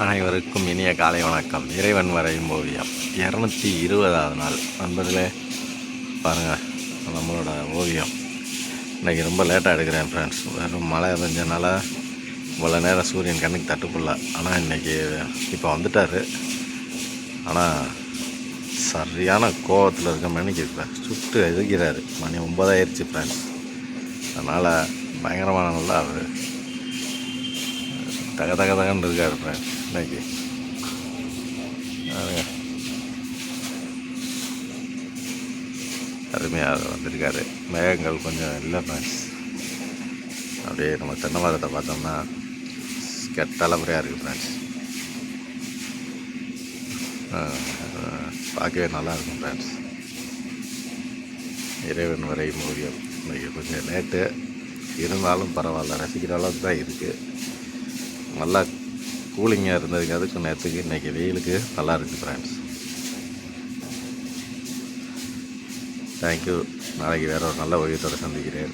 அனைவருக்கும் இனிய காலை வணக்கம். இறைவன் வரையும் ஓவியம். இரநூத்தி இருபதாவது நாள். நண்பர்களே பாருங்கள் நம்மளோட ஓவியம். இன்றைக்கி ரொம்ப லேட்டாக எடுக்கிறேன் ஃப்ரெண்ட்ஸ் வெறும் மழை பெஞ்சனால இவ்வளோ நேரம் சூரியன் கண்ணுக்கு தட்டுக்குள்ள. ஆனால் இன்றைக்கி இப்போ வந்துட்டார். ஆனால் சரியான கோவத்தில் இருக்க மணிக்கு இப்போ சுட்டு எதுக்கிறாரு? மணி ஒம்பதாயிருச்சு ஃப்ரெண்ட்ஸ் அதனால் பயங்கரமான நல்லா அவர் தக தக தகன்னு இருக்காரு ஃப்ரெண்ட் இன்னைக்கு. அருமையாக வந்திருக்காரு. மேகங்கள் கொஞ்சம் இல்லை ஃப்ரெண்ட்ஸ் அப்படியே நம்ம தென்னை மரத்தை பார்த்தோம்னா கெட்டலமுறையாக இருக்குது ஃப்ரெண்ட்ஸ் பார்க்கவே நல்லா இருக்கும் ஃப்ரெண்ட்ஸ் இறைவன் வரை ஓவியம் இன்னைக்கு கொஞ்சம் லேட்டு இருந்தாலும் பரவாயில்ல ரசிக்கிற அளவுக்கு தான் இருக்குது நல்லா கூலிங்காக இருந்ததுக்கு அதுக்கு நேற்றுக்கு இன்றைக்கி வெயிலுக்கு நல்லா இருக்குது ஃப்ரெண்ட்ஸ் தேங்க்யூ நாளைக்கு வேறு ஒரு நல்ல ஓவியத்தோடு சந்திக்கிறேன்.